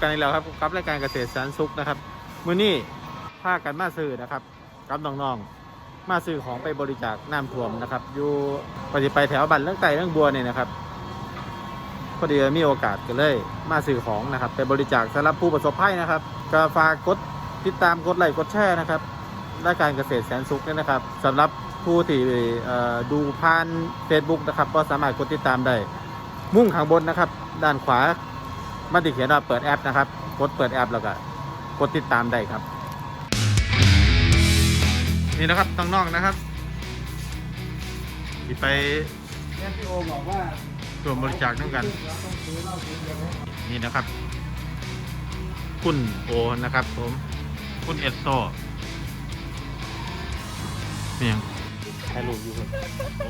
กันอีกแล้วครับกับรายการเกษตรแสนสุขนะครับมื้อนี้พากันมาซื้อนะครับกับน้องๆมาซื้อของไปบริจาคน้ำท่วมนะครับอยู่ปฏิไปแถวบันเรื่องไต่เรื่องบัวเนี่ยนะครับพอดีมีโอกาสก็เลยมาซื้อของนะครับไปบริจาคสำหรับผู้ประสบภัยนะครับก็ฝากกดติดตามกดไลค์กดแชร์นะครับรายการเกษตรแสนสุขเนี่ยนะครับสำหรับผู้ที่ดูผ่าน Facebook นะครับก็สามารถกดติดตามได้มุ่งข้างบนนะครับ ด้านขวา มันติเขียนว่าเปิดแอปนะครับ กดเปิดแอปแล้วก็กดติดตามได้ครับ นี่นะครับน้องๆนะครับที่ไปแม่พี่โอบอกว่าร่วมบริจาคด้วยกันเราต้องซื้อเหล้ากินกันไหมนี่นะครับ คุณโอนะครับ ผม คุณเอสโซเนียงถ่ายรูปอยู่ครับโอ้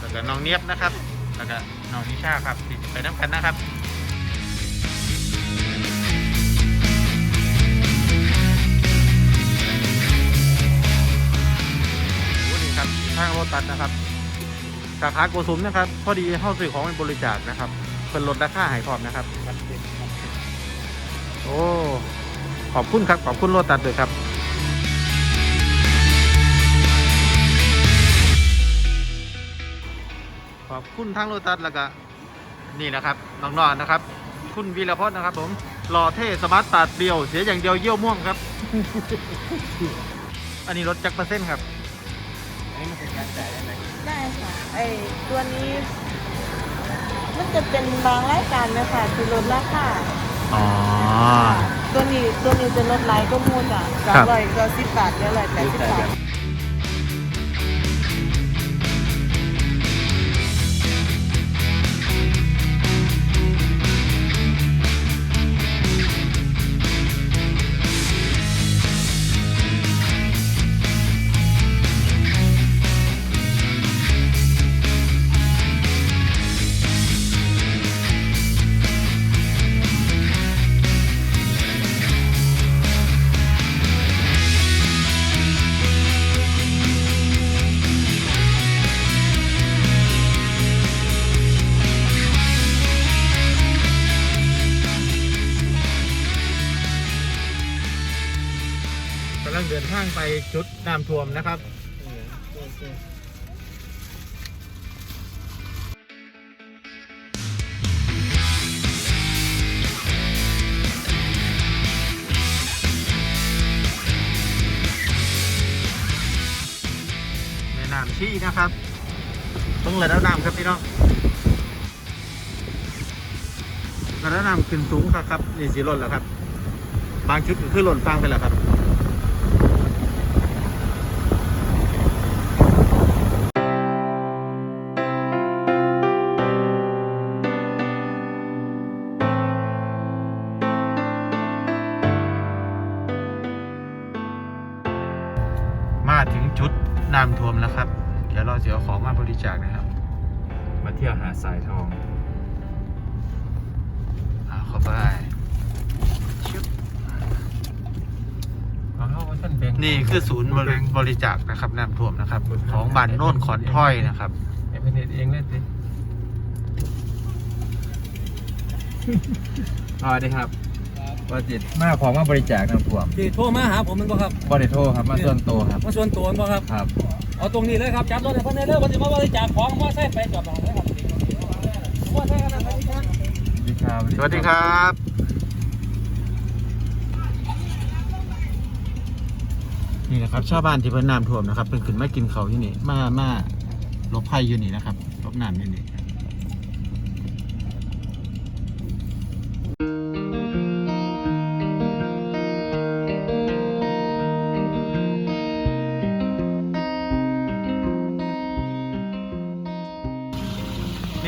แล้วก็น้องเนียบนะครับ แล้วก็น้องนิชาครับที่ไปน้ำกันนะครับ ตัดนะครับสาขาโกสุมนะครับ พอดีเข้าซื้อของเป็นบริจาคนะครับเป็นลดราคาใหายพร้อมนะครับ โอ้ขอบคุณครับ ขอบคุณโรตัดด้วยครับขอบคุณทั้งโรตัสแล้วก็นี่นะครับน้องๆนนะครับ คุณวีรพจน์นะครับ ผมหล่อเท่สมาร์ทตัดเดียว เสียอย่างเดียวเยี่ยวม่วงครับ อันนี้รถจักรเปอร์เซ็นต์ครับ เป็นการจ่ายได้ไหมได้ค่ะ ไอตัวนี้ มันจะเป็นบางรายการนะคะที่ลดราคาอ๋อ ตัวนี้ตัวนี้จะลดไลค์ก็มูจ้ะครัจากบร้อยก็สิบบาทเหลือร้อยแปดสิบบาท เดินทางไปจุดน้ำท่วมนะครับแม่น้ำชี้นะครับต้องระดับน้ำครับพี่น้องระดับน้ำขึ้นสูงครับครับนี่สีล้นแล้วครับ บางชุดคือหล่นฟังไปแล้วครับ มาถึงจุดน้ำท่วมแล้วครับ เดี๋ยวเราจะเอาของมาบริจาคนะครับ มาเที่ยวหาดสายทองอ่าเข้าไปชึบของเขาท่านแบงค์นี่คือศูนย์บริบริจาคนะครับน้ำท่วมนะครับ ของบ้านโน่นขอนถ้อยนะครับไอ้เป็นเองเลยสิอ๋อดีครับ ว่าจิตมาของมาบริจาคน้ำท่วมที่โทรมาหาผมมันบ่ครับ บริโทรครับมาส่วนตัวครับ มาส่วนตัวมันบ่ครับ ครับ เอาตรงนี้เลยครับจับรถให้เพิ่นได้เลยวันนี้มาบริจาคของมอไซค์ไปจอดหลังเลยครับมอไซค์กันนะครับพี่ครับดีครับ สวัสดีครับนี่นะครับชาวบ้านที่เพิ่นน้ำท่วมนะครับเพิ่นขึ้นมากินเขาวที่นี่มามาหลบภัยอยู่นี่นะครับหลบน้ำอยู่นี่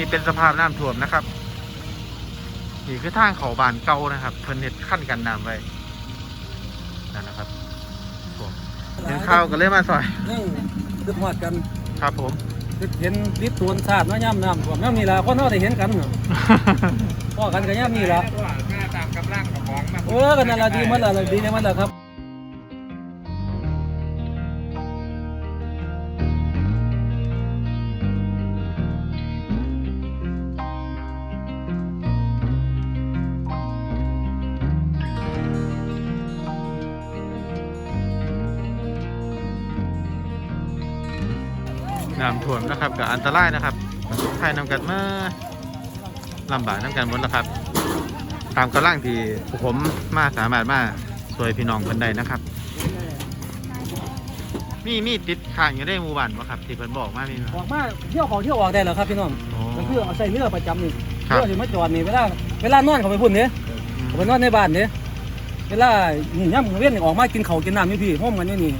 นี่เป็นสภาพน้ำท่วมนะครับนี่คือทางเขาบานเก่านะครับเพิ่นเฮ็ดขั้นกันน้ำไว้นั่นนะครับผมเห็นข้าวก็เลยมาซอยยังดึกหอดกันครับผมเห็นลิฟต์ตัวนสาดเนาะย่ำน้ำท่วมย่ำนี่ล่ะคนเฮาได้เห็นกันเนาะพ่อกันก็ย่ำนี่ล่ะหน้าตามกำลังกับของมาเออกันนั่นล่ะดีหมันล่ะดีในมันล่ะครับ น้ำท่วมนะครับกับอันตรายนะครับใครนำกันมาลำบากนำกันหมดแล้วครับ ตามกำลังที่พวกผมมาสามารถมาช่วยพี่น้องคนใดนะครับ มีมีติดข้างอยู่ได้หมู่บ้านวะครับที่เพิ่นบอกมามีไหมออกมาเที่ยวเขาเที่ยวออกได้แล้วครับพี่น้องอ๋อ ก็คือเอาใส่เรือประจำนี่ครับ เรือที่มาจอดนี่เวลาเวลานอนเขาไปพุ่นเนี่ยเขาไปนอนในบ้านเนี่ยเวลานี่ย่ำเว้นนี่ออกมากินเขาวกินน้ำอยู่พี่ห้อมกันอยู่นี่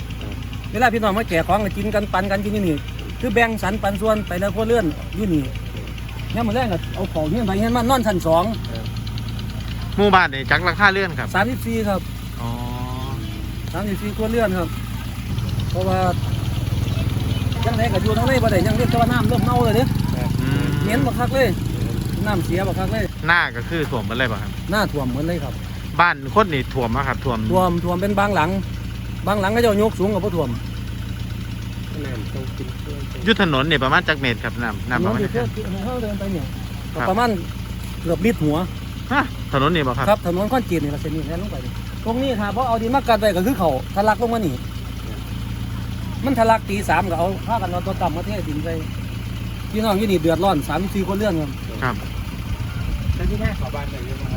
เวลาพี่น้องมาแก่ของก็กินกันปันกันกินอยู่นี่ คือแบ่งสรรปันส่วนไปแล้วพวกเลื่อนอยู่นี่ย่ำมาแรกก็เอาของเฮี้ยนไปเฮี้ยนมานอนชั้นสองหมู่บ้านนี่จักราคาเลื่อนครับสามสิบสี่ครับอ๋อสามสิบสี่ตัวเลื่อนครับ เพราะว่ายังไงก็อยู่ทั้งในบ่ได้ยังเรียกว่าน้ำเริ่มเน่าเลยเนี่ยอืมเหม็นบักคักเลยน้ำเสียบักคักเลยหน้าก็คือถ่วมไปเลยป่ะครับหน้าท่วมเหมือนเลยครับ บ้านคนนี่ถ่วมอะครับถ่วมท่วมท่วมเป็นบางหลัง บางหลังก็จะยกสูงกว่าพวท่วม อยุทธถนนนี่ประมาณจักเมตรครับน้ำน้ำประมาณถนนที่เพื่อเขาเดินไปเนี่ยก็ประมาณเกือบลิตรหัว ฮะถนนนี่ป่ะครับครับถนนข้อนจีนนี่ละเส้นนี้แล่นลงไปนี่ตรงนี้ค่ะเพราะเอาดินมากันไว้ก็คือเขาทะลักลงมานี่มันทะลักตีสามก็เอาผ้ากันเอาตัวต่ำมาเทดินไปพี่น้องที่นี่เดือดร้อนสามสี่คนเรื่องครับครับ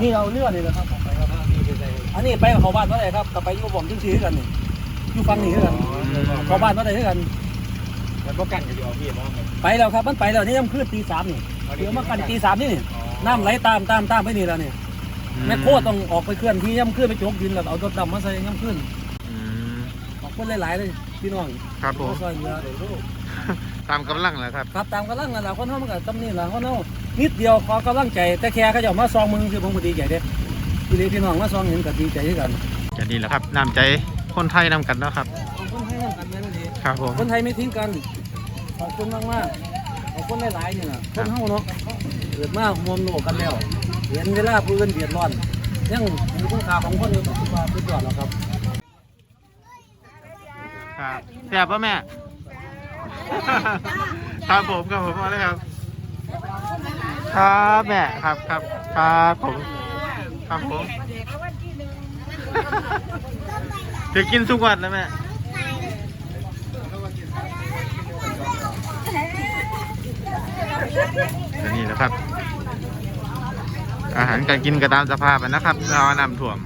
นี่เราเลือดเลยนะครับไปครับอันนี้ไปกับเขาบ้านเมื่อไหร่ครับกลับไปอยู่บ่อมจังซีกันนี่อยู่ฟังนี่คือกันเขาบ้านเมื่อไหร่คือกัน มันก็กันกันอยู่พี่มองไปแล้วครับ มันไปแล้วนี่ยังคืนตีสามนี่เดี๋ยวมากันตีสามนี่นี่น้ำไหลตามตามตามไปนี่แล้วนี่แม่โคตรต้องออกไปเคลื่อนที่ย่ำขึ้นไปโจกดินแล้วเอาตัวดำมาใส่ย่ำขึ้นอืมขอบคุณหลายๆเลยพี่น้องครับผมซอยเหลือตามกำลังแหละครับครับตามกำลังนั่นแหละคนเฮามันก็ตำนี่แหละคนเฮานิดเดียวขอกำลังใจแต่แค่เขาจะมาซองมึงคือผมก็ดีใจเด้พี่เลยพี่น้องมาซองเห็นก็ดีใจด้วยกันจะดีแหละครับน้ำใจคนไทยนำกันเนาะครับ ครับผม คนไทยไม่ทิ้งกัน ขอบคุณมากมากๆขอบคุณหลายๆนี่นะคนเฮาเนาะเกิดมากมวมโลกกันแล้ว เห็นเวลาผู้อื่นเดือดร้อน ยังมีคุณค่าของคนอยู่ก็คิดว่าสุดยอดแล้วครับครับแซ่บป่ะแม่ ครับผมครับผมมาเลยครับ ครับแม่ครับครับครับผมครับผมเดี๋ยวกินทุกวันแล้วแม่ ก็นี่แหละครับ อาหารการกินก็ตามสภาพอะนะครับเรานำถ่วม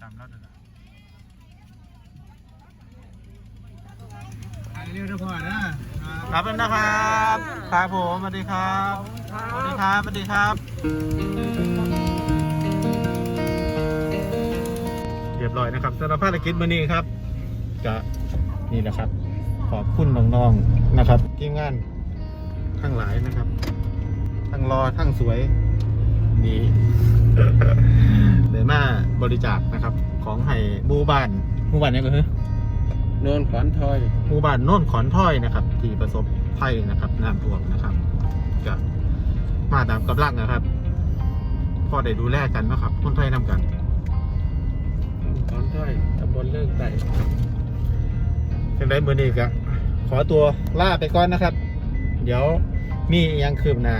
ตามแล้วเดี๋ยวนะเรียกได้พอนะครับเป็นนะครับ ครับผม สวัสดีครับ สวัสดีครับ สวัสดีครับ รียบร้อยนะครับสำหรับภารกิจวันนี้ครับก็นี่แหละครับ ขอบคุณน้องๆนะครับ ทีมงานทั้งหลายนะครับ ทั้งรอทั้งสวยนี่เดมาบริจาคนะครับ ของให้หมู่บ้านหมู่บ้านไหนี้ก็คือโนนขอนทอยหมู่บ้านโน่นขอนถ้อยนะครับ ที่ประสบภัยนะครับน้ำท่วมนะครับก็มาตามกำลังนะครับ พอได้ดูแลกันเนาะครับคนไทยนำ เป็นไรมือนี้ก็ขอตัวล่าไปก่อนนะครับ เดี๋ยวมียังคืบหน้า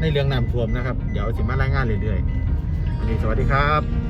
ในเรื่องน้ำท่วมนะครับ เดี๋ยวสิมารายงานเรื่อยๆวันนี้สวัสดีครับ